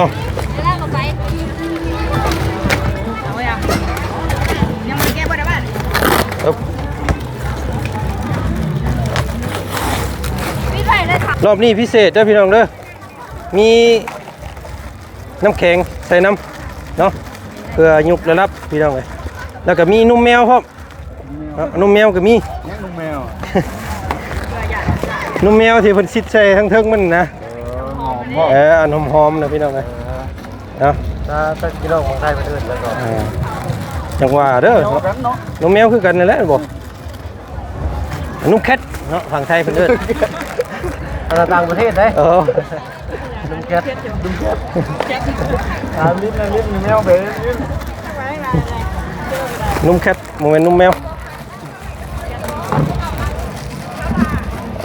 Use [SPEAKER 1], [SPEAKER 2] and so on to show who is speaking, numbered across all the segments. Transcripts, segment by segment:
[SPEAKER 1] เอา
[SPEAKER 2] แล้วลงไปเอาไว้อะยังไม่แก้บ่ได้บ้าน
[SPEAKER 1] เอา
[SPEAKER 2] พี่ไผ่เลยค่ะ
[SPEAKER 1] รอบนี้พิเศษเด้อพี่น้องเด้อมีน้ำแข็งใส่น้ำเนาะเพื่อยุบระดับพี่น้องเลยแล้วก็มีนุ่มแมวพร้อมเอานุ่มแมวก็มี
[SPEAKER 3] ยังลุงแมว
[SPEAKER 1] นุ่มแมวที่เพิ่นซิดใส่ทั้งเทิงมันนะ
[SPEAKER 3] หอมพ่อ
[SPEAKER 1] เอออันหอมๆนะพี่น้องเลยเนาะ
[SPEAKER 3] ถ้าถ้ากิโลของไทยประเทศแล้วก็
[SPEAKER 1] อ่าจังหวะเด้อ
[SPEAKER 3] เอากันเนาะ
[SPEAKER 1] นุ่มแมวคือกันนั่นแหละบ่นุ่มแคทเนาะฝั่งไทยเพิ่นเอิ้น
[SPEAKER 3] ภาษาต่างประเทศได้
[SPEAKER 1] เออ
[SPEAKER 3] ลุงแก๊สลุงแก๊สตามลิ้นนะลิ้นแมวเบลิ้น
[SPEAKER 1] นุ่มแคทโมเมนต์นุ่มแมว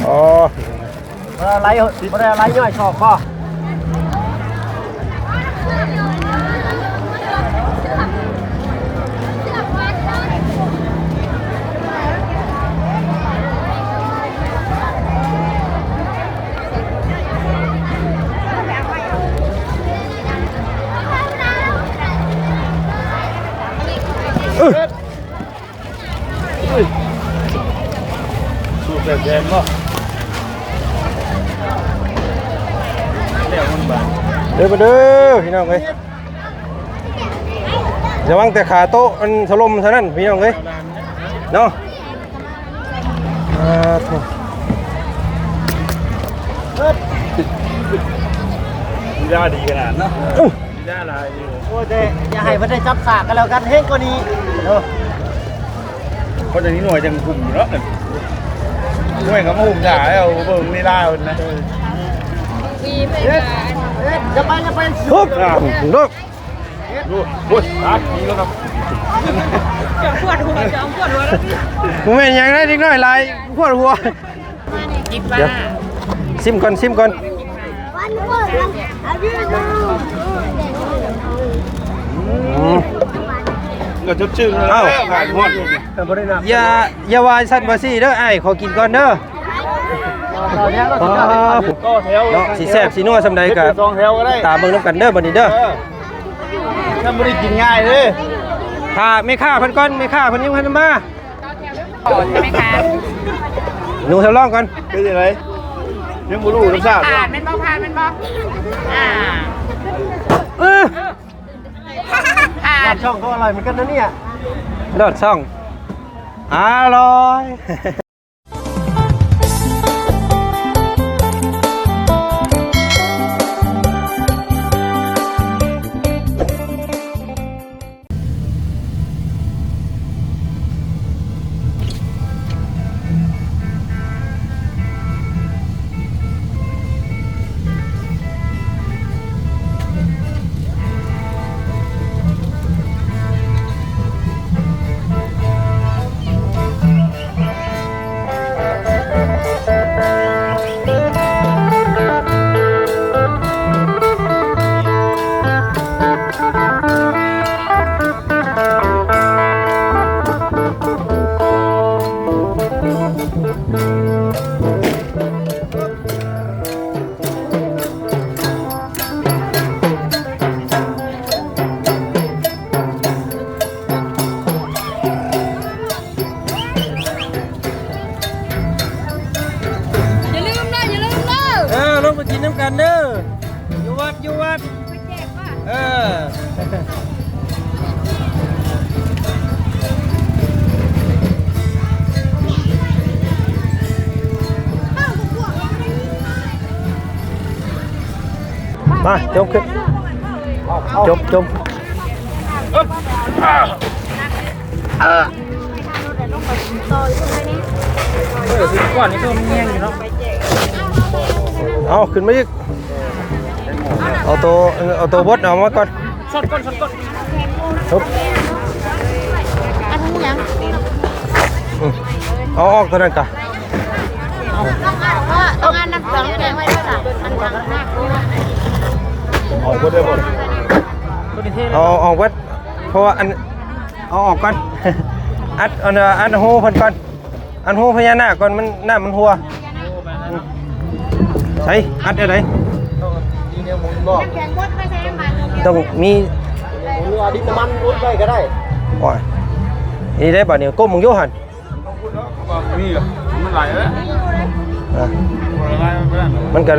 [SPEAKER 1] อ๋อ
[SPEAKER 3] อะไรอะไรอะไรย่อยชอบพ่อ แบบแดงก็เรียกมันบาง
[SPEAKER 1] เด้อมาเด้อพี่น้องเอ้ยระวังแต่ขาโต๊ะมันถล่มเท่านั้นพี่น้องเอ้ยเนาะอ่าโถ่
[SPEAKER 3] ดีด้าดีขนาดเนาะ
[SPEAKER 1] อื้อ
[SPEAKER 3] ดีด้าลายอยู่
[SPEAKER 4] โอ้ยอย่าให้มันได้จับสากกันแล้วกันเฮ้งกว่านี้เออ
[SPEAKER 3] คนอย่างนี้หน่วยจังกลุ่มเนาะ หน่วยกับมาหุ่มจ่ายเอาเบิ่งนี่ล่าคนนะ
[SPEAKER 2] มีเพื่
[SPEAKER 4] เฮ็
[SPEAKER 2] อ
[SPEAKER 4] ดเฮ็ดอย่าไปอย่าไป
[SPEAKER 1] ฮึบลูก
[SPEAKER 3] ดูบุ้ยรักดีแล้วครับ
[SPEAKER 2] จะปวดหัวจะปวดหัวแล้ว
[SPEAKER 1] มึงเป็นหยังได้นิดหน่อยลายปวดหัว
[SPEAKER 2] กินบ้า
[SPEAKER 1] เดี๋ยวซิมก่อนซิมก่อน
[SPEAKER 2] วันปวดวันอายุดู
[SPEAKER 1] อืม
[SPEAKER 3] ก็จุดชื่อเลย
[SPEAKER 1] เอ้า
[SPEAKER 3] ผ่านหมด
[SPEAKER 4] แต่บ่ได้นับ
[SPEAKER 1] อย่าอย่าวายสัตว์มาสิเด้อไอ้ายขอกินก่อนเด้อ
[SPEAKER 4] เราเนี้ยเรา
[SPEAKER 1] อ๋
[SPEAKER 4] สิ
[SPEAKER 1] อ
[SPEAKER 4] ได้
[SPEAKER 3] ก็แถว
[SPEAKER 1] เนาะสิแซ่บสินัวสำใดก็
[SPEAKER 3] สองแถวก็ได้
[SPEAKER 1] ตามเบิ่งนํกันเด้อบัดนี้เด้อ
[SPEAKER 3] ถ้าไม่ได้กินง่ายเลย
[SPEAKER 1] ถ้าไม่ฆ่าเพิ่นก่อนไม่ฆ่าเพิ่นยังบ่ทันมา
[SPEAKER 2] ใช่ไหมคะ
[SPEAKER 1] หนูทดลองก่อน
[SPEAKER 3] เป็นยังไงยังไม่รู้รสชาติ
[SPEAKER 2] ผ่านเป็นบ่ผ่านเป็นบ่อ่า
[SPEAKER 1] เออ
[SPEAKER 2] ผ่า
[SPEAKER 4] ลาดช่องก็อร่อยเหมือนกันนะเนี่ย
[SPEAKER 1] รอดช่องอร่อย เออมาจบขึ้นจบจบ
[SPEAKER 3] เออสิก่อนนี่ก็มันเงี้ยอยู่เนาะ
[SPEAKER 1] เอาขึ้นมาอีก เอาตัวเอาตัวบดเอามาก่อน
[SPEAKER 3] ช็อตก่อนช็อตก่อน
[SPEAKER 1] ครับ
[SPEAKER 2] อันนี้ยัง
[SPEAKER 1] อืมเอาออกตัวนั้นก่อน
[SPEAKER 2] ต้องงาน น้ำสองแดงไว้ด้วยล่ะอันทางหน้ากู
[SPEAKER 3] ออกคนได้หมด
[SPEAKER 1] เอาเอาออกวัดเพราะว่าอันเอาออกก่อนอัดอันอันหูเพิ่นก่อนอันหูพญานาคก่อนมันหน้ามันหัวใช่อัดอะไร
[SPEAKER 4] ดีเนี่ยมึงบอก
[SPEAKER 2] แข่งบดไปแซม
[SPEAKER 1] ต้องมี
[SPEAKER 4] เรือดินน้ำมันอุ้นไปก็ได้
[SPEAKER 1] โอ้ยนี่ได้บัดนี้ก้มมึงโยหัน
[SPEAKER 3] นี่เหรอมันไหลแล้ว
[SPEAKER 1] อะ
[SPEAKER 3] มันไหลมันไปแล้ว
[SPEAKER 1] มันก็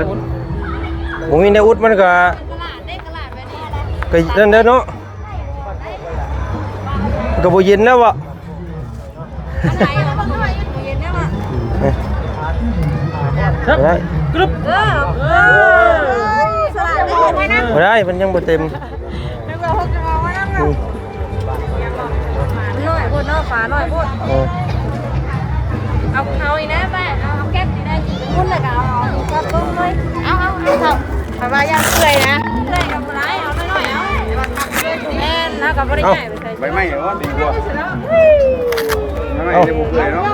[SPEAKER 1] บ่มีแนวอุดมันก็
[SPEAKER 2] กระลาดได้กระลาดไปนี่
[SPEAKER 1] ก็นั่นเด้อเนาะมันก็บ่เย็นแล้ววะ
[SPEAKER 2] อะไรอะบางหน่อยเย็นได้ป่ะ
[SPEAKER 1] เอ้ยบ่ได้
[SPEAKER 2] เอ อเออสลัดได้ไว้นะ
[SPEAKER 1] บ่ได้มันยังบ่เต็ม
[SPEAKER 2] นึกว่าพวกจะเอาไว้นะ
[SPEAKER 1] อืม
[SPEAKER 2] น่อยพูดเนาะฝาน่อยพูด
[SPEAKER 1] เออ
[SPEAKER 2] เอาเอาอีกนะแม่เอาเอาแก๊สนี่ได้พูดเลยก็เอาเอาก็ต้มเลยเอาเอาเอาเถอะทำมาย่างเปื่อยนะเปื่อยกับไรเอาหน่อยๆเอาแม่นะกับบริใหญ่ไปใส่
[SPEAKER 3] ใบไม้เหรอดีกว่าใบไม้จะบุกเลยเนาะ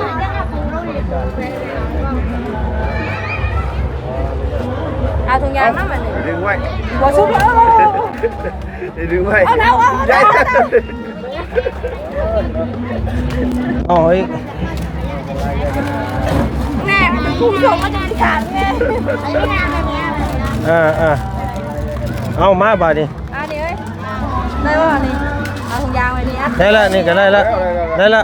[SPEAKER 2] เอาถุงยางน้ำมันนี่
[SPEAKER 3] ดึงไว้
[SPEAKER 2] หัวซุปแล้ว
[SPEAKER 3] ดึงไว้
[SPEAKER 2] เอาแล้วเอาแล้ว
[SPEAKER 3] ใหญ่
[SPEAKER 1] เอาอีก
[SPEAKER 2] แม่ผู้ชมมาเดินผ่านแม่ไอ้นี่นะแบบนี้
[SPEAKER 1] อ่าอ่าเอามาบาดนี้
[SPEAKER 2] อะเดี๋ยวได้ป่ะนี่เอาถุงยางไว้นี่อะ
[SPEAKER 1] ได้ละนี่ก็ได้ละได้ละ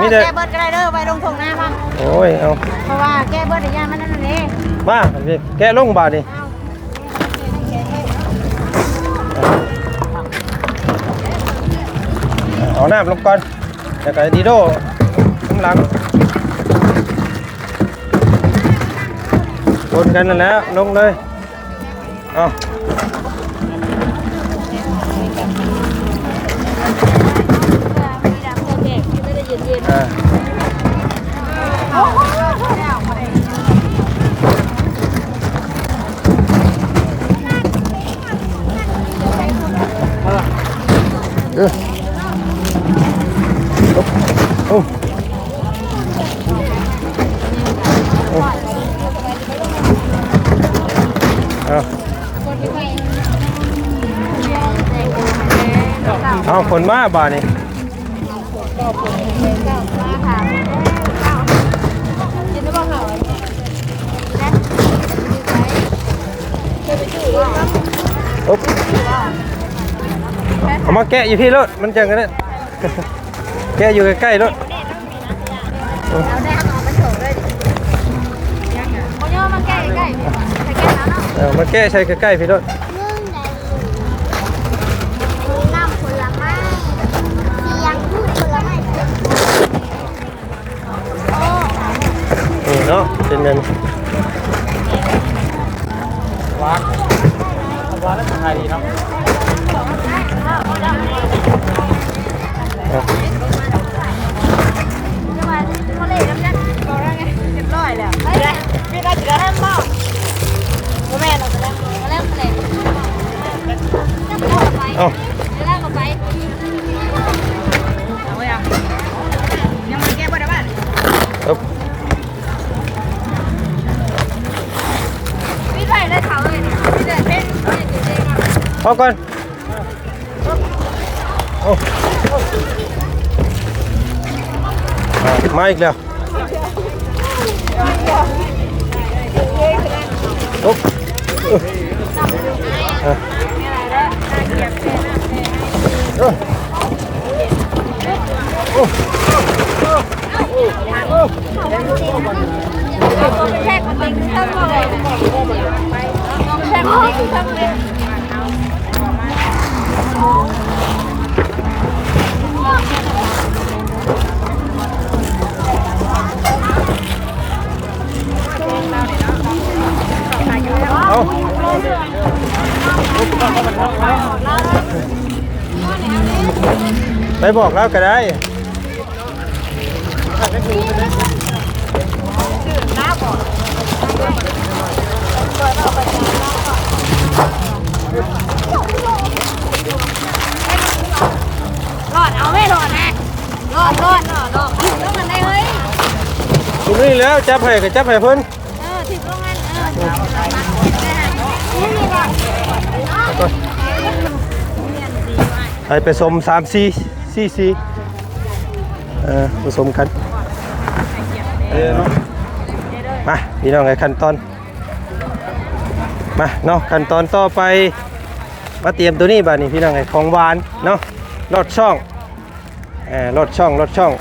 [SPEAKER 2] มีแต่แก้เบิร์ดก็ได้เด้อไปลงถุงหน้ามั้ง
[SPEAKER 1] โอ้ยเอา
[SPEAKER 2] เพราะว่าแก้เบิร์ดอย่างมันนั่นนี่
[SPEAKER 1] มาแกะลงบาดนี้เอาน้ำลงก่อนแล้วก็ดีโดข้างหลังคนกันนั่นแหล้วลงเลยเอา
[SPEAKER 2] มีดำโคเกกไม่ได้เย็นเย็น
[SPEAKER 1] อ่า เอาเอาคนมาบ้านนี่
[SPEAKER 2] กินได้บ้างเหรอ
[SPEAKER 1] อุ๊บเอามาแกะอยู่พี่รถมันจังกันเนี่ยแกะอยู่ใกล้ๆรถ
[SPEAKER 2] เอาได้เอาไปส่งเลยดิโอ้ยมาแก้ใกล้ใส่แก้แล้วเนาะ
[SPEAKER 1] เออมาแกะใช้ใกล้ๆพี่รถ
[SPEAKER 2] เนาะ
[SPEAKER 1] เป็นเงิน
[SPEAKER 4] วางวางแล้วทำไงดีเนาะ
[SPEAKER 1] อะ
[SPEAKER 2] จะมาเขาเล่นน้ำจันบอก เอาก่
[SPEAKER 1] อ
[SPEAKER 2] นเอา
[SPEAKER 1] อะมาอีกแล้วอุ๊บอะเออ
[SPEAKER 2] ตัวเป็นแค่คนเองทั้งหมดเลยแค่คนเองทั้งหมดเลย
[SPEAKER 1] บอกแล้วก็ได้
[SPEAKER 2] รอดเอาไม่รอดนะรอดรอดรอดรอดแล้วมันได้เฮ้ย
[SPEAKER 1] คุณนี่แล้วจับให้ก็จับให้เพิ่น
[SPEAKER 2] เออถิบลงงั้นเออนี่มีรอด
[SPEAKER 1] ให้ผสมสามสี่ สี่สี่เออผสมกันมาพี่น้องไงขั้นตอนมาเนาะขั้นตอนต่อไปมาเตรียมตัวนี้บ้านี้พี่น้องไงของหวานเนาะรอดช่องเออรอดช่องรอดช่อง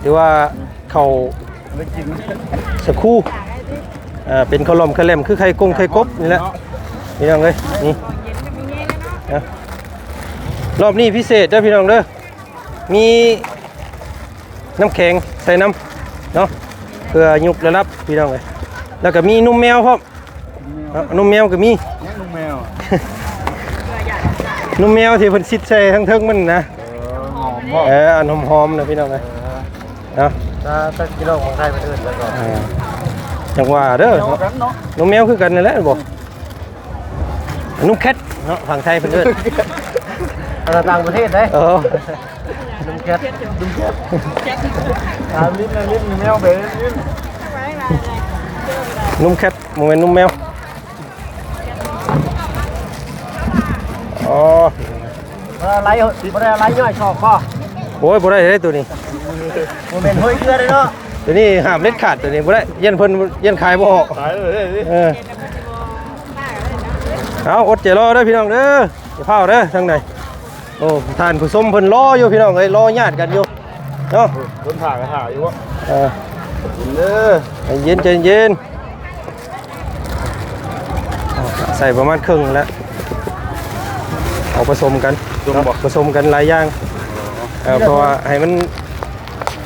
[SPEAKER 1] หรือว่าเขา
[SPEAKER 3] ได้กิน
[SPEAKER 1] สกครูเอ่อเป็นขาวลมขาวแหลมคือไข่กงไข่กบนี่แหละพี่น้องเลยนี่รอบนี้พิเศษเด้อพี่น้องเด้อ มีน้ำแข็งใส่น้ำเนาะเพื่อยุบระดับพี่น้องเลยแล้วก็มีนุ่มแมวพร้อมเอานุ่มแมวก็มี
[SPEAKER 3] เนี่ยลุงแมว
[SPEAKER 1] นุ่มแมวที่เพิ่นซิดใส่ทั้งเทิงมันนะ
[SPEAKER 3] เออหอมพ่อ
[SPEAKER 1] เอออันหอมๆนะพี่น้องเลยเนาะ
[SPEAKER 4] ถ้าถ้ากิโลของไทยมันอื่นแล้วก็
[SPEAKER 1] อ่าจังหว่าเด้อ
[SPEAKER 3] เดียวกันเนาะ
[SPEAKER 1] นุ่มแมวคือกันนั่นแหละบอกนุ่มแคทเนาะฝั่งไทยเพิ่นเอิ้น
[SPEAKER 4] ภาษาต่างประเทศได้
[SPEAKER 1] เออ
[SPEAKER 4] ลุงแคทลุงแคท
[SPEAKER 3] ตามลิ้นนะลิ้นแมวเบนลิ้น
[SPEAKER 1] นุ่มแคทโมเมนนุ่มแมวอ๋อ
[SPEAKER 4] อะไรบ่ได้อะไรย่อยชอบพ่อ
[SPEAKER 1] โอ้ยบ่ได้เด้ตัวนี้
[SPEAKER 4] โมเมนต์ห้อยเกลือเลยเนาะ
[SPEAKER 1] ตัวนี้ห้ามเล็ดขาดตัวนี้บ่ได้เย็นเพิ่นเย็นขายบ่ออก
[SPEAKER 3] ตายเลยดิ
[SPEAKER 1] เออเอาอดใจรอเด้อพี่น้องเด้ออย่าเผาเด้อทางไหน โอ้ท่านผู้ชมเพิ่นรออยู่พี่น้องเอ้ยรอญาติกันอยู่เนาะ
[SPEAKER 3] คนถ่ายก็ถ่ายอยู่วะ
[SPEAKER 1] เออ
[SPEAKER 3] กินเด้อ
[SPEAKER 1] ใจเย็นใจเย็นเอาใส่ประมาณครึ่งแล้วเอาผสมกันเนาะผสมกันหลายอย่างเออเพราะว่าให้มัน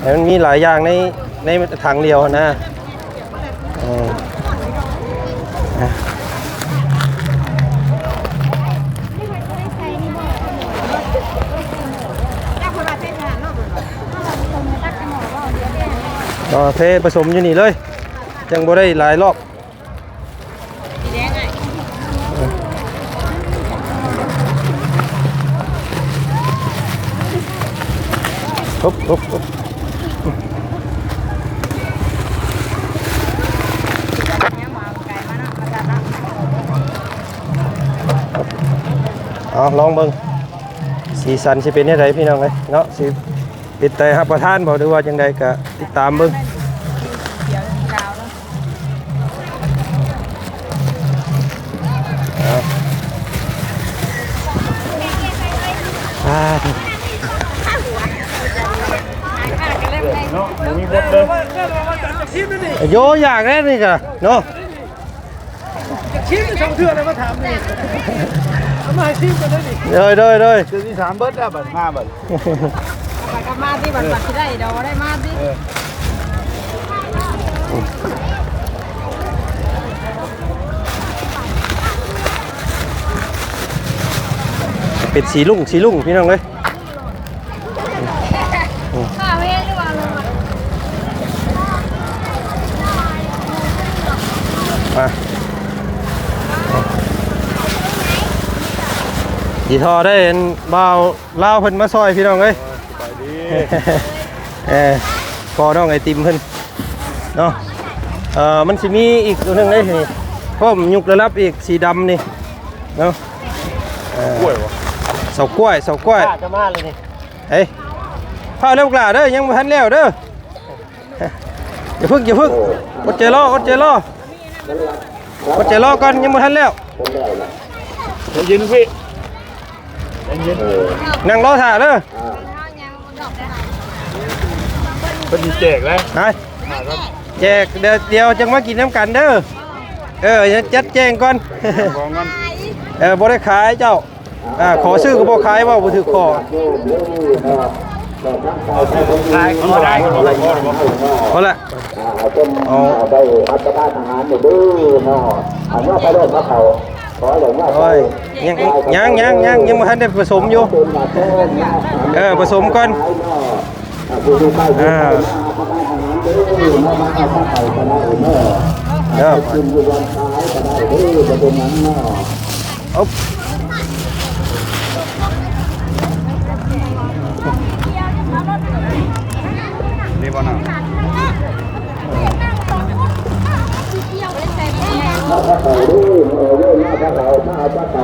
[SPEAKER 1] ให้มันมีหลายอย่างในในถังเดียวนะ ก็เทผสมอยู่นี่เลย ยังบ่ได้หลายรอบปุ๊บปุ๊บปุ๊บเอาลองเบิ่งสีสันสิเป็นยังไงพี่น้องเอ้ยเนาะสิ ติดใจรับประทานบ่หรือว่าจังใดก็ติดตามเบิ่งอ่า
[SPEAKER 3] เนาะมีบดเลย
[SPEAKER 1] โยอยากได้นี่จ้ะเนาะ
[SPEAKER 4] ชิมช่องเทื่อแล้วมาถามนี่เอามาชิมกันได้ดิ
[SPEAKER 1] เด้อเด้อเด้อ
[SPEAKER 3] เดือนที่สามเบิร์ดอะบัดมาบัด
[SPEAKER 2] ไป กับมาที่บัตรบัตรที่ได้เดี๋ยวได้มาที่
[SPEAKER 1] เป็นสีลุ่งสีลุ่งพี่น้องเลย
[SPEAKER 2] ข้าวไม่ได้ดีกว่าลง
[SPEAKER 1] มาสีทอได้เห็นบ่าวลาเพิ่นมาซอยพี่น้องเลย
[SPEAKER 3] ไปดี
[SPEAKER 1] เออพอน้องไอติมเพิ่นเนาะเอ่อมันสิมีอีกตัวหนึงเลยนี่พ่อมยุกระลับอีกสีดำนี่เนาะเอ่อก
[SPEAKER 3] ล้วยวะ
[SPEAKER 1] เสากล้วยเสากล้วย
[SPEAKER 4] ป้าจะมาเลยนี่
[SPEAKER 1] เฮ้ยพาเร็วกล่าเด้อยังบ่ทันแล้วเด้ออย่าพึ่งอย่าพึ่งอดใจรออดใจรออดใจรอก่อนยังบ่ทันแล้ว
[SPEAKER 3] ใจเย็นพี่ใจเย็น
[SPEAKER 1] นั่งรอถ่าเด้อ
[SPEAKER 3] เป็นดีแจกแล้ว
[SPEAKER 1] นายแจกเดี๋ยวเดี๋ยวจังมากินน้ำกันเด้อเอออย่าจัดแจงก่อน
[SPEAKER 3] ของกัน
[SPEAKER 1] เออบ่ได้ขายเจ้าอ่าขอซื้อก็บ่ขายว่าบ่ถือคอ
[SPEAKER 3] ขายก็ได้ก็ได้ก็ได้
[SPEAKER 1] เอาละเอา
[SPEAKER 5] ได้อัตราทหารเนี่ยดื้อเนาะอันนี้ไปเริ่มมาเขาขออย่างว่า
[SPEAKER 1] โอ้ยยังยังยังยังยังบ่ทันได้ผสมอยู่
[SPEAKER 5] เป็นมาเพิ่มนะ
[SPEAKER 1] เออผสมก่อน
[SPEAKER 5] ผู้ที่ไป
[SPEAKER 1] อ่า
[SPEAKER 5] ดื้อมามาเอาข้าวไข่ก็ได้เนา
[SPEAKER 1] เด้อ
[SPEAKER 5] กินดูวันท้ายก็ได้ดื้อจะเป็นนั้นเนาะ
[SPEAKER 1] เอา
[SPEAKER 3] นี่บ่น่ะ
[SPEAKER 5] มาข้าวไข่ดื้อเออเว้ยมาข้าวไข่มาเอาข้วไ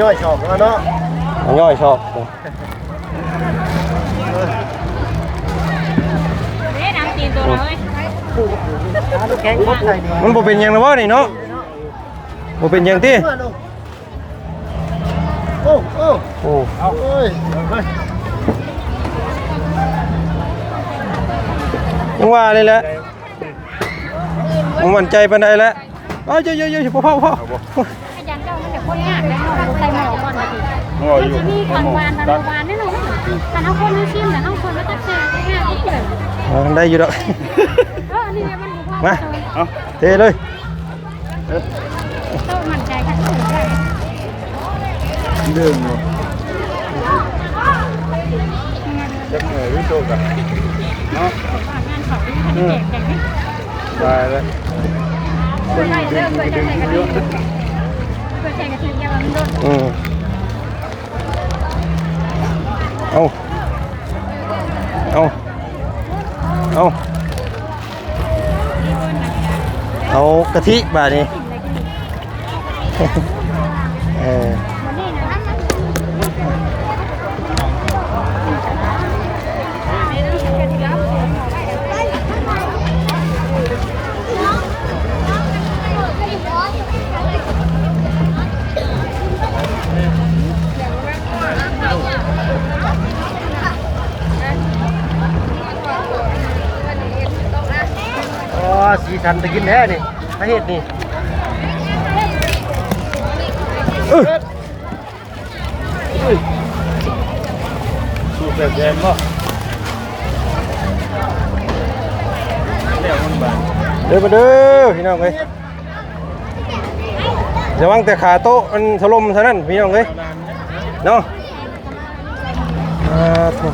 [SPEAKER 5] ย่
[SPEAKER 4] อยชอบแล้วเนาะ
[SPEAKER 1] เอาย่อยชอบ
[SPEAKER 6] เด้น้ำตีนตัวเลย
[SPEAKER 4] แข็งบ่ใส่นี่
[SPEAKER 1] มันบ่เป็นหยังนะบ่นี่เนาะบ่เป็นหยังติ
[SPEAKER 4] โอ้โอ้
[SPEAKER 1] โอ้
[SPEAKER 4] เอาเอ้ยเอาไป
[SPEAKER 1] ยังว่าเลยแหละมันมั่นใจปานใดแล้วเอ้ยเยอะๆๆพ่อพ่อพ่อ
[SPEAKER 6] ขยันเจ้ามัน เดี๋ยแล้วเนาใส่หมอก่อนนะ
[SPEAKER 3] งออยู่
[SPEAKER 6] ที่ทางวานทางโรงพยาบาลนี่เนาะแต่เอาคนมาชิมแต่เอาคนมาตักเสียง่ายที่เลย
[SPEAKER 1] อ่าได้อยู่ดอก
[SPEAKER 6] เออนี่มันดูพ่อ
[SPEAKER 1] มา
[SPEAKER 3] เอา
[SPEAKER 1] เทเลย
[SPEAKER 6] ต้องมั่นใจกันถึงได้
[SPEAKER 3] เรื่องอยู่จักเหนื่อยวิโตกันเนาะ
[SPEAKER 6] งานเขาที่ทำแจกแจกนี่
[SPEAKER 3] ตายแล้ว
[SPEAKER 6] เปิดใจเริ่มเปิดใจกันเปิดใจกันเยวมันโดน
[SPEAKER 1] อืมเอาเอาเอาเอากะทิบาดนี้เออ
[SPEAKER 4] สีสันตะกินแท้นี่ประเทศนี่
[SPEAKER 3] สูบแบบแดงบ่เดี๋ยวมันบาน
[SPEAKER 1] เดินมาเด้อพี่น้องเอ้ยระวังแต่ขาโต๊ะมันถล่มเท่านั้นพี่น้องเอ้ยเนาะอ่าโถ่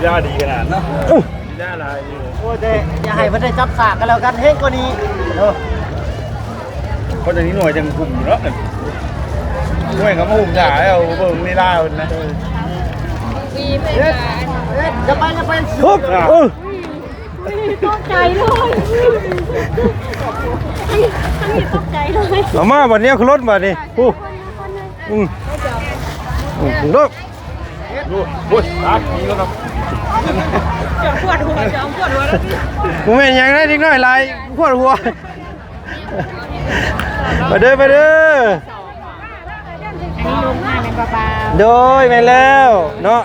[SPEAKER 3] มีด้าดีขนาดเนาะ
[SPEAKER 1] อื้อ
[SPEAKER 3] มีด้าลายอยู่
[SPEAKER 4] โอ้ยแต่อย่าให้มันได้จับสากกันแล้วกันเฮ้งกว่านี้เนาะ
[SPEAKER 3] คนอย่างนี้หน่วยจังกลุ่มอยู่เนาะหน่วยเขามาหุ่มถ่ายเอาเบิ่งนี่ล่ามันนะ
[SPEAKER 6] วีเป็น
[SPEAKER 4] เอ๊ะเอ๊ะจะไปจะไป
[SPEAKER 1] ฮึบเออ
[SPEAKER 6] ตกใจเลยทั้งนี้ตกใจเลย
[SPEAKER 1] เอามาบัดเนี้ยคือรถบัดนี้อู้อืมอืมรถ
[SPEAKER 3] ดูโอ้ยตาดีแล้วครับ
[SPEAKER 6] จอมปวดหัวจอมปวดหัวแล้ว
[SPEAKER 1] กูแม่นหยังได้นิดหน่อยลายปวดหัวมาเด้อมาเด้อ
[SPEAKER 6] อันนี้ลุงห้าเป็นปลาปลา
[SPEAKER 1] โดยแม่นแล้วเนาะ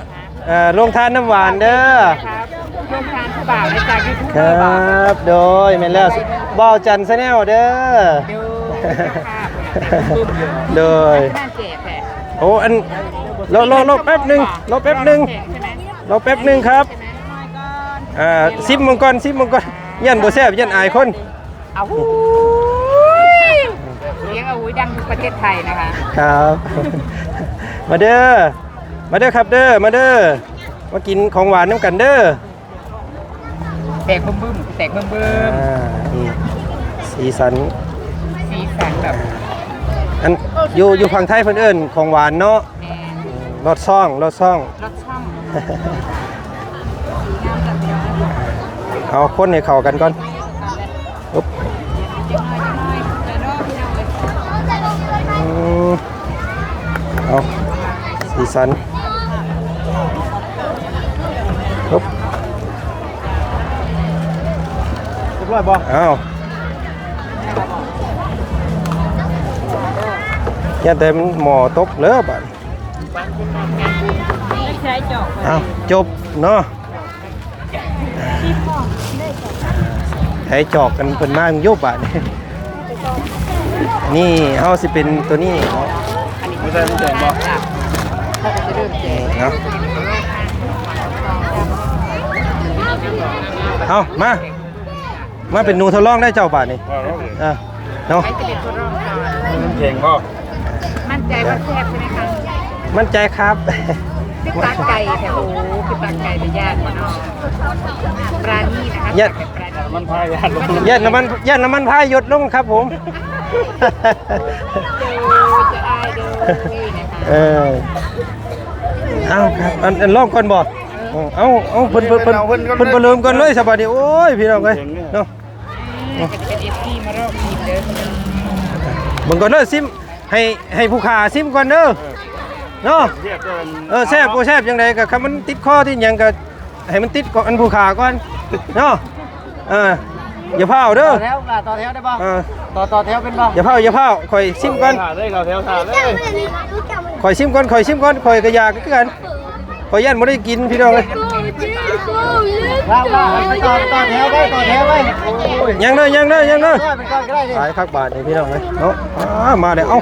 [SPEAKER 1] เอ่อลงทานน้ำหวานเด้อ
[SPEAKER 6] ครับร่วมทานผู้บ่าวในจากยูทูบ
[SPEAKER 1] ครับโดยแม่นแล้วบ่าวจันทร์แนลเด้อโดย
[SPEAKER 6] น่าเจ็บแหละ
[SPEAKER 1] โอ้อัน รอรอรอแป๊บหนึงรอแป๊บหนึง
[SPEAKER 6] ใช่ไหม
[SPEAKER 1] รอแป๊บหนึงครับอ่าซิมมังกรซิมมังกรยันบ่แซ่บยันอายคน
[SPEAKER 6] เอาหูเลี้ยงเอาหูดังทุกประเทศไทยนะคะ
[SPEAKER 1] ครับ มาเด้อมาเด้อครับเด้อมาเด้อมากินของหวานน้ำกันเด้อ
[SPEAKER 6] แตกบึ้มบึ้มแตกบึ้มบึ้ม
[SPEAKER 1] อ่านี่สีสัน
[SPEAKER 6] สีสันแบบ
[SPEAKER 1] อันอยู่อยู่ฝั่งไทยเพิ่นเอิ้นของหวานเนาะ
[SPEAKER 6] แมน
[SPEAKER 1] รสซ่องรสซ่อง
[SPEAKER 6] รสช่อง
[SPEAKER 1] เอาคนให้เข้ากันก่อนอุ๊บอืมเอาสีสันอุ๊บ
[SPEAKER 4] เรียบร้อยบ่
[SPEAKER 1] เอาอย่าแต่มันหมอตกเด้อบัด
[SPEAKER 6] ใช้จอก
[SPEAKER 1] เอาจบเนาะให้จอกกันเพิ่นมายุบบาดนี่นี่เฮาสิเป็นตัวนี้เนาะ
[SPEAKER 3] ไม่ใช่ไม่ใช่บ่
[SPEAKER 6] เขาก็จะเริ่มแจก
[SPEAKER 1] เนาะเอามามาเป็นหนูทดลองได้เจ้าบาดนี่
[SPEAKER 3] ว่าเราเลย
[SPEAKER 1] อะเนาะ
[SPEAKER 6] ใครจะเป็นตัวรองก่อน
[SPEAKER 3] มันเก่งบ่
[SPEAKER 6] มั่นใจว่าแซ่บใช่ไหมคะ
[SPEAKER 1] มั่นใจครับ
[SPEAKER 6] พี่ปลาไก่แต่โอ้พี่ปลาไก่เป็นญาติมาเนาะปลานี่นะคะ
[SPEAKER 1] ญาติ
[SPEAKER 6] เป็นปลานี่
[SPEAKER 3] มันพายยานลง
[SPEAKER 1] ย่านน้ำมันย่านน้ำมันพายหยดลงครับผม
[SPEAKER 6] ดูจะอายดูนี่นะคะ
[SPEAKER 1] เออเอาครับอันอันลองก่อนบ่เอาเอาเอาเพิ่นเพิ่นเพิ่นเพิ่นบ่เริ่มก่อนเลยสบายดีโอ้ยพี่น้องเอ้ยเนาะ
[SPEAKER 2] จะเป็นเอฟซีมารอบทีมเด้อ
[SPEAKER 1] เบิ่งก่อนเด้อซิมให้ให้ผู้ขาซิมก่อนเด้อเนาะ
[SPEAKER 3] เทียบกัน
[SPEAKER 1] เออแซ่บบ่แซ่บจังไดก็คำมันติดคอที่หยังก็ให้มันติดก่อนอันผู้ขาก่อนเนาะเอออย่าเผาเด้อ
[SPEAKER 4] ต่อแถวล่ะต่อแถวได้ป่ะ
[SPEAKER 1] เออ
[SPEAKER 4] ต่อต่อแถวเป็นป่ะ
[SPEAKER 1] อย่าเผาอย่าเผาข่อยซิมก่อน
[SPEAKER 3] ถ่ายเลยเขาแถวถ่ายเลย
[SPEAKER 1] ข่อยซิมก่อนข่อยซิมก่อนข่อยก็อยากคือกันข่อยย่านบ่ได้กินพี่น้องเอ้ย
[SPEAKER 4] ล่าล่าไปต่อต่อแถวไปต่อแถวไปโอ้ย
[SPEAKER 1] ยังเด้อยังเด้อยังเด้อ
[SPEAKER 4] ได้เป็นก้อนก็ได้ดิ
[SPEAKER 1] ขายคักบาทนี่พี่น้องเอ้ยเนาะอ่ามาเด้อเอ้า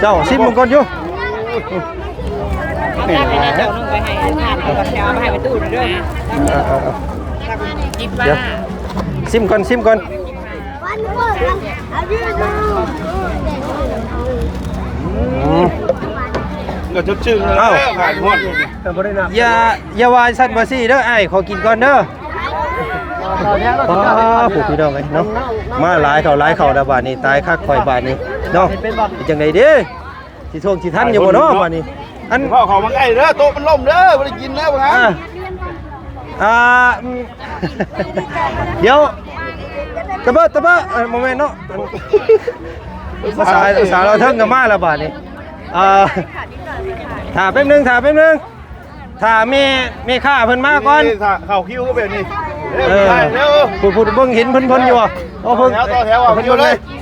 [SPEAKER 1] เจ้าซิมมันก่อนอยู่
[SPEAKER 2] เอาได้ไปนะเจ้านึงไปให้ทานเอาแถวมาให้ไปตู้ด้วย
[SPEAKER 1] เออเออเออ
[SPEAKER 2] คิดว่า
[SPEAKER 1] เดี๋ยวซิมก่อนซิมก่อนอืม
[SPEAKER 3] ก็ชดชื่นเลย
[SPEAKER 1] เอ้า
[SPEAKER 3] ผ่านหมด
[SPEAKER 4] แต่บ่ได้นับ
[SPEAKER 1] อย่าอย่าวายสั่นบ่ซี่เด้อไอ้ายขอกินก่อนเด้อ
[SPEAKER 4] ต่อ
[SPEAKER 1] ผู้พี่น้องเอ้เนาะมาหลายเขาหลายเขาดาบาดนี้ตายคักข่อยบาดนี้เนาะ
[SPEAKER 4] เป็น
[SPEAKER 1] จังไดเด้สิทวงสิทันอยู่บ่เนาะบาดนี้ อัน
[SPEAKER 3] พ่อเขามาใกล้เด้อโต๊ะมันล่มเด้อไม่ได้กินแล้วมั้ง
[SPEAKER 1] อ่าอ่าอืม เดี๋ยวตะเบะตะเบะเอ้ยโมเมนต์เนาะภาษาภาษาเราเทิงกันมาแล้วบาดนี้อ่าถ่าแป๊บนึงถ่าแป๊บนึงถ่าแม่แม่ข้าเพิ่นมาก่อน
[SPEAKER 3] เข่าคิ้วก็แบบนี้
[SPEAKER 1] เอ
[SPEAKER 3] เร็ว
[SPEAKER 1] อ
[SPEAKER 3] ไปเร็ว
[SPEAKER 1] พูดพูดเบิ่งเห็นเพิ่นเพิ่นอยู่บ่เอาเพิ่น
[SPEAKER 3] แถวต่อแถวเอาคิ้วเลย
[SPEAKER 1] เ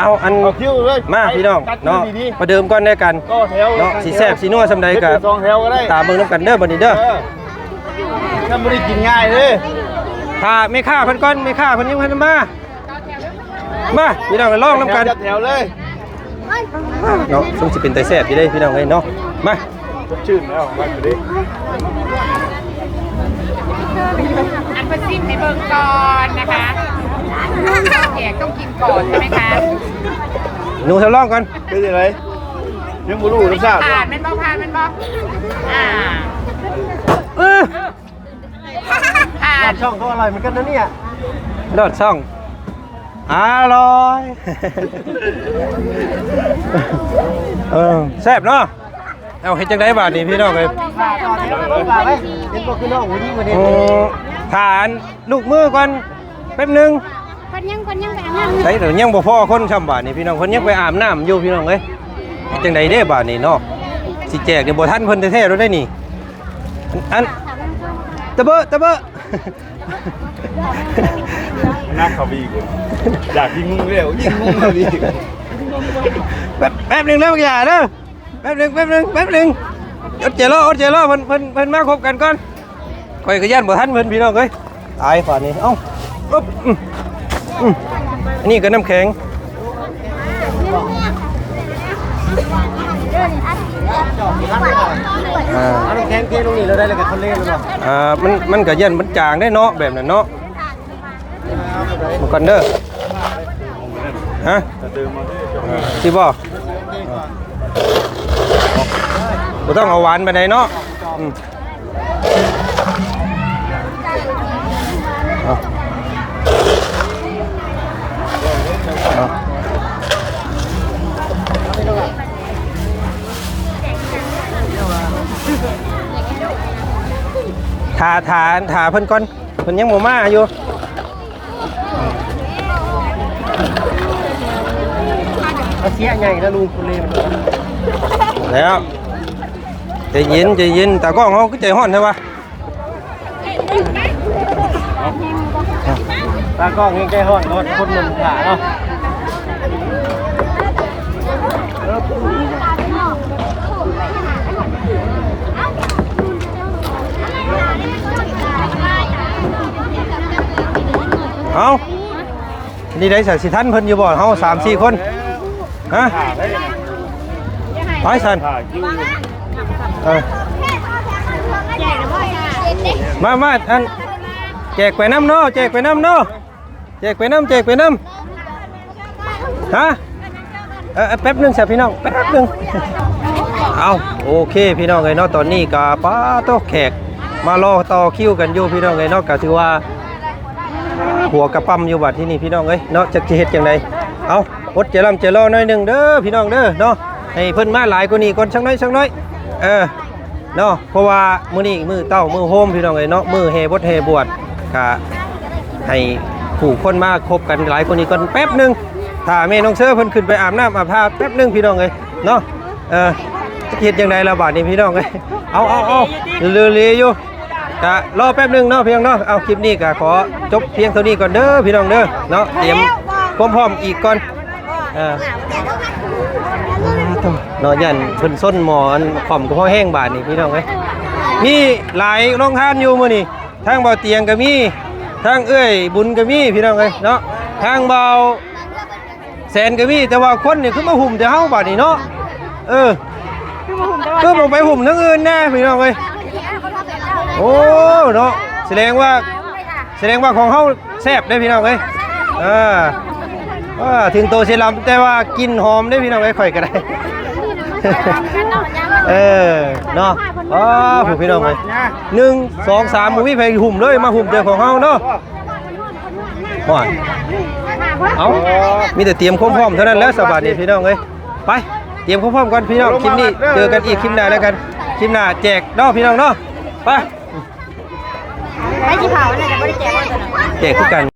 [SPEAKER 1] อาอัน
[SPEAKER 3] เอาคิ้วเลย
[SPEAKER 1] มาพี่น้อง
[SPEAKER 3] ตัด
[SPEAKER 1] เนาะ
[SPEAKER 3] ดี
[SPEAKER 1] ประเดิมก่อนได้กัน
[SPEAKER 3] ๆก็แถว
[SPEAKER 1] เนาะสิแซ่บสินัวซำใดก็
[SPEAKER 3] สองแถวก็ได้
[SPEAKER 1] ตามเบิ่งนํกันเด้อบัดนี้เด้อ
[SPEAKER 3] เออถ้าไม่ได้กินง่ายเลย
[SPEAKER 1] ถ้าไม่ฆ่าเพิ่นก่อนไม่ฆ่าเพิ่นยังเพิ่นมามาพี่น้องไปลองนํกัน
[SPEAKER 3] จัดแถวเลย
[SPEAKER 1] เนาะซึ่งสิเป็นไตแซ่บอยู่เด้พี่น้องเอ้ยเนาะมา
[SPEAKER 3] ชดชื่นแล้วมาอยู่ดิ
[SPEAKER 2] อันเพิ่นซิมในเบิ่งก่อนนะคะ แขกต้องกินก่อนใช่ไหมคะ
[SPEAKER 1] หนูทดลองก่อน
[SPEAKER 3] เป็นยังไงยังไม่รู้รสชาติ
[SPEAKER 2] ผ่านเป็นบ่ผ่านเป็นบ่อ่า
[SPEAKER 1] เออ
[SPEAKER 2] ผ่า
[SPEAKER 4] ลานดช่องก็อร่อยเหมือนกันนะเนี่ย
[SPEAKER 1] รอดช่องอร่อยเออแซ่บเนาะเอาเฮ็ดจังได๋บาดนี้พี่น้องเอ้ย
[SPEAKER 4] ล่าต่อแถวเราล่าไปเห็นบอกคือน้องหูดีกว่านี้
[SPEAKER 1] โอ้ทานลูกมือก่อนแป๊บหนึง
[SPEAKER 7] คนยังคนยังไปอาบน้ำ
[SPEAKER 1] ไสแต่ยังบ่พอคนช่ำบาดนี้พี่น้องเพิ่นยังไปอาบน้ำอยู่พี่น้องเอ้ยจังไดเด้บาดนี้เนาะสิแจกนี่บ่ทันเพิ่นแท้ๆแล้วได้นี่อันตะเบอะตะเบอะ
[SPEAKER 3] นักเขาบีกูอยากยิงมึงเร็วยิงมึงเขาบี
[SPEAKER 1] แป๊บแป๊บหนึงแล้วอย่าเด้อแป๊บหนึงแป๊บหนึงแป๊บหนึงอดเจรออดเจรอเพิ่นเพิ่นเพิ่นมาคบกันก่อนข่อยก็ย่านบ่ทันเพิ่นพี่น้องเอ้ยตายฝ่านี้เอ้าปึ๊บ อืมอืมอันนี้ก็น้ำแข็ง อ่า
[SPEAKER 4] เอาน้ำแข็งเทลงนี่เราได้เลยกับคนเล่นหรือเปล่า
[SPEAKER 1] อ่า มัน มันก็ยันมันจางได้เนาะ แบบนั้นเนาะมาก่อนเด้อ ฮะ
[SPEAKER 3] จะเดิมมาด้วย
[SPEAKER 1] สิบ่บ่ต้องเอาหวานไปไหนใดเนาะอืม ทาทาทาเพิ่นก่อนเพิ่นยังบ่มาอยู่
[SPEAKER 4] เอาเสียใหญ่นะลุงคนเล่น
[SPEAKER 1] แล้วใจเย็นใจเย็นตากล้องเขาก็ใจห้อนใช่ปะ
[SPEAKER 4] ตากล้องยังแก้ห้อนรถคนหนุ่มขาเนาะ
[SPEAKER 1] เอานี่ได้สักสิท่านเพิ่นอยู่บ่เฮาสามสี่คนฮะ
[SPEAKER 3] ไป
[SPEAKER 1] สัน
[SPEAKER 3] ถ่าคิ้ว
[SPEAKER 1] เออมามาอันแจกไปน้ำเนาะแจกไปน้ำเนาะแจกไปน้ำแจกไปน้ำฮะเออแป๊บหนึงสิพี่น้องแป๊บหนึงเอาโอเคพี่น้องไงเนาะตอนนี้กาป้าโต๊ะแขกมารอต่อคิวกันอยู่พี่น้องไงเนาะก็ถือว่า หัวกระปั๊มอยู่บัดที่นี่พี่น้องเอ้ยเนาะจะเฮ็ดจังไดเอาอดใจลำใจรอหน่อยหนึ่งเด้อพี่น้องเด้อเนาะให้เพิ่นมาหลายกว่านี้ก่อนสักหน่อยสักหน่อยเออเนาะเพราะว่ามื้อนี้มื้อเต้ามื้อโฮมพี่น้องเอ้ยเนาะมื้อแห่บดแห่บวชก็ให้ผู้คนมาคบกันหลายคนนี้ก่อนแป๊บหนึงถ้าแม่น้องเสื้อเพิ่นขึ้นไปอาบน้ำอาบท่าแป๊บหนึงพี่น้องเอ้ยเนาะเออจะเฮ็ดจังไดล่ะบาดนี้พี่น้องเอ้ยเอาเอาเอาเรือๆอยู่ กะรอแป๊บหนึงเนาะพี่น้องเนาะเอาคลิปนี้ก็ขอจบเพียงเท่านี้ก่อนเด้อพี่น้องเด้อเนาะเตรียมความพร้อมอีกก่อนเออเนาะยันเพิ่นส้นหมอนข่อมก็พอแห้งบาดนี่พี่น้องเอ้ยมีหลายโรงทานอยู่มื้อนี่ทางเบาเตียงก็มีทางเอ้ยบุญก็มีพี่น้องเอ้ยเนาะทางเบาแสนก็มีแต่ว่าคนนี่คือมาหุ่มแต่เฮาบาดนี่เนาะเออคือบ่ไปหุ่มทั้งอื่นแน่พี่น้องเอ้ย โอ้เนาะแสดงว่าแสดงว่าของเฮาแซ่บเด้อพี่น้องเอ้ยอ่าว่าถึงโตเซรัมแต่ว่ากินหอมได้อพี่น้องเอ้ยข่อยก็ได้เออเนาะอ๋อผู้พี่น้องเลยหนึ่งสองสามหมูพี่ไปหุ่มเลยมาหุ่มเดียวของเฮาเนาะห่วยเอามีแต่เตรียมความพร้อมเท่านั้นแล้วสบายดีพี่น้องเอ้ยไปเตรียมความพร้อมก่อนพี่น้องคลิปนี้เจอกันอีกคลิปหน้าแล้วกันคลิปหน้าแจกเนาะพี่น้องเนาะไป
[SPEAKER 2] ไม่ที่เผาเนี่ยจะไม่ได้แจกว่าตัวไหน
[SPEAKER 1] แจกคือกัน